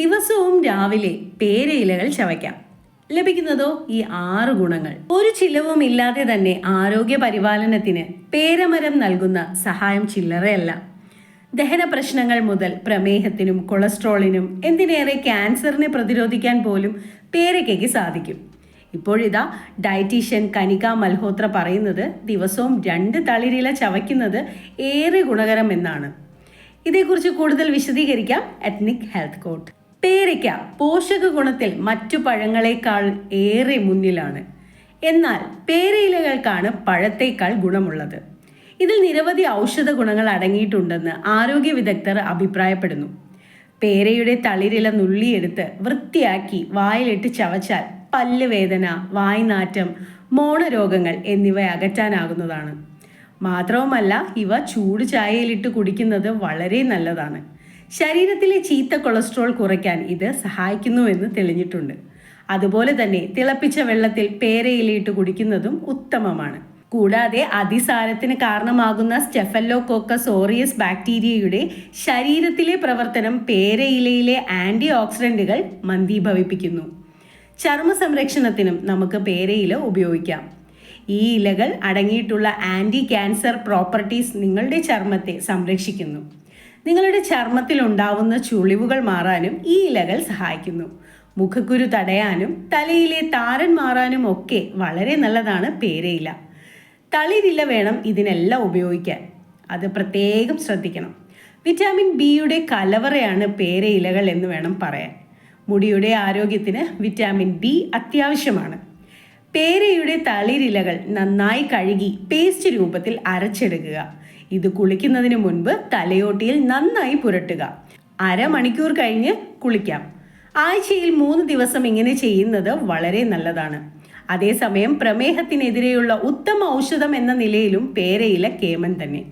ദിവസവും രാവിലെ പേരയിലകൾ ചവയ്ക്കാം. ലഭിക്കുന്നതോ ഈ ആറ് ഗുണങ്ങൾ. ഒരു ചിലവും ഇല്ലാതെ തന്നെ ആരോഗ്യ പരിപാലനത്തിന് പേരമരം നൽകുന്ന സഹായം ചില്ലറയല്ല. ദഹന പ്രശ്നങ്ങൾ മുതൽ പ്രമേഹത്തിനും കൊളസ്ട്രോളിനും എന്തിനേറെ ക്യാൻസറിനെ പ്രതിരോധിക്കാൻ പോലും പേരയ്ക്കയ്ക്ക് സാധിക്കും. ഇപ്പോഴിതാ ഡയറ്റീഷ്യൻ കനിക മൽഹോത്ര പറയുന്നത് ദിവസവും രണ്ട് തളിരില ചവയ്ക്കുന്നത് ഏറെ ഗുണകരം എന്നാണ് ഇതേക്കുറിച്ച് കൂടുതൽ വിശദീകരിക്കാം അറ്റ്നിക് ഹെൽത്ത് കോട്ട് പേരയ്ക്ക പോഷക ഗുണത്തിൽ മറ്റു പഴങ്ങളെക്കാൾ ഏറെ മുന്നിലാണ്. എന്നാൽ പേരയിലകൾക്കാണ് പഴത്തേക്കാൾ ഗുണമുള്ളത്. ഇതിൽ നിരവധി ഔഷധ ഗുണങ്ങൾ അടങ്ങിയിട്ടുണ്ടെന്ന് ആരോഗ്യ വിദഗ്ധർ അഭിപ്രായപ്പെടുന്നു. പേരയുടെ തളിരില നുള്ളിയെടുത്ത് വൃത്തിയാക്കി വായിലിട്ട് ചവച്ചാൽ പല്ല് വേദന വായ്നാറ്റം മോണരോഗങ്ങൾ എന്നിവ അകറ്റാനാകുന്നതാണ്. മാത്രവുമല്ല ഇവ ചൂട് ചായയിലിട്ട് കുടിക്കുന്നത് വളരെ നല്ലതാണ്. ശരീരത്തിലെ ചീത്ത കൊളസ്ട്രോൾ കുറയ്ക്കാൻ ഇത് സഹായിക്കുന്നുവെന്ന് തെളിഞ്ഞിട്ടുണ്ട്. അതുപോലെ തന്നെ തിളപ്പിച്ച വെള്ളത്തിൽ പേരയിലയിട്ട് കുടിക്കുന്നതും ഉത്തമമാണ്. കൂടാതെ അതിസാരത്തിന് കാരണമാകുന്ന സ്റ്റെഫല്ലോകോക്കസ് ഓറിയസ് ബാക്ടീരിയയുടെ ശരീരത്തിലെ പ്രവർത്തനം പേരയിലയിലെ ആന്റി ഓക്സിഡന്റുകൾ മന്ദീഭവിപ്പിക്കുന്നു. ചർമ്മ സംരക്ഷണത്തിനും നമുക്ക് പേരയില ഉപയോഗിക്കാം. ഈ ഇലകൾ അടങ്ങിയിട്ടുള്ള ആന്റി ക്യാൻസർ പ്രോപ്പർട്ടീസ് നിങ്ങളുടെ ചർമ്മത്തെ സംരക്ഷിക്കുന്നു. നിങ്ങളുടെ ചർമ്മത്തിൽ ഉണ്ടാവുന്ന ചുളിവുകൾ മാറാനും ഈ ഇലകൾ സഹായിക്കുന്നു. മുഖക്കുരു തടയാനും തലയിലെ താരൻ മാറാനും ഒക്കെ വളരെ നല്ലതാണ് പേരയില. തളിരില വേണം ഇതിനെല്ലാം ഉപയോഗിക്കാൻ. അത് പ്രത്യേകം ശ്രദ്ധിക്കണം. വിറ്റാമിൻ ബിയുടെ കലവറയാണ് പേരയിലകൾ എന്ന് വേണം പറയാൻ. മുടിയുടെ ആരോഗ്യത്തിന് വിറ്റാമിൻ ബി അത്യാവശ്യമാണ്. പേരയുടെ തളിരിലകൾ നന്നായി കഴുകി പേസ്റ്റ് രൂപത്തിൽ അരച്ചെടുക്കുക. ഇത് കുളിക്കുന്നതിന് മുൻപ് തലയോട്ടിയിൽ നന്നായി പുരട്ടുക. അരമണിക്കൂർ കഴിഞ്ഞ് കുളിക്കാം. ആഴ്ചയിൽ മൂന്ന് ദിവസം ഇങ്ങനെ ചെയ്യുന്നത് വളരെ നല്ലതാണ്. അതേസമയം പ്രമേഹത്തിനെതിരെയുള്ള ഉത്തമ ഔഷധം എന്ന നിലയിലും പേരയില കേമൻ തന്നെ.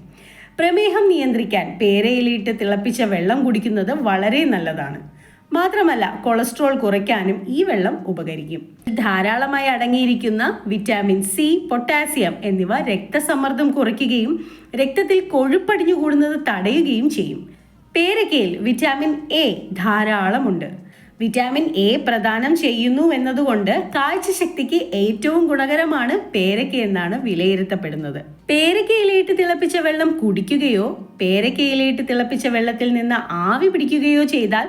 പ്രമേഹം നിയന്ത്രിക്കാൻ പേരയിലിട്ട് തിളപ്പിച്ച വെള്ളം കുടിക്കുന്നത് വളരെ നല്ലതാണ്. മാത്രമല്ല കൊളസ്ട്രോൾ കുറയ്ക്കാനും ഈ വെള്ളം ഉപകരിക്കും. ധാരാളമായി അടങ്ങിയിരിക്കുന്ന വിറ്റാമിൻ സി പൊട്ടാസ്യം എന്നിവ രക്തസമ്മർദ്ദം കുറയ്ക്കുകയും രക്തത്തിൽ കൊഴുപ്പടിഞ്ഞുകൂടുന്നത് തടയുകയും ചെയ്യും. പേരക്കയിൽ വിറ്റാമിൻ എ ധാരാളമുണ്ട്. വിറ്റാമിൻ എ പ്രദാനം ചെയ്യുന്നു എന്നതുകൊണ്ട് കാഴ്ചശക്തിക്ക് ഏറ്റവും ഗുണകരമാണ് പേരക്ക എന്നാണ് വിലയിരുത്തപ്പെടുന്നത്. പേരക്കയിലേട്ട് തിളപ്പിച്ച വെള്ളം കുടിക്കുകയോ പേരക്കയിലേട്ട് തിളപ്പിച്ച വെള്ളത്തിൽ നിന്ന് ആവി പിടിക്കുകയോ ചെയ്താൽ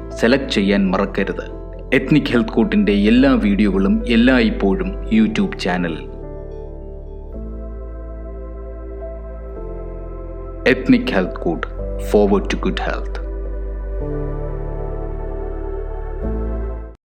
സെലക്ട് ചെയ്യാൻ മറക്കരുത്. എത്നിക് ഹെൽത്ത് കോട്ടിന്റെ എല്ലാ വീഡിയോകളും എല്ലായ്പ്പോഴും യൂട്യൂബ് ചാനലിൽ ethnic health court forward to good health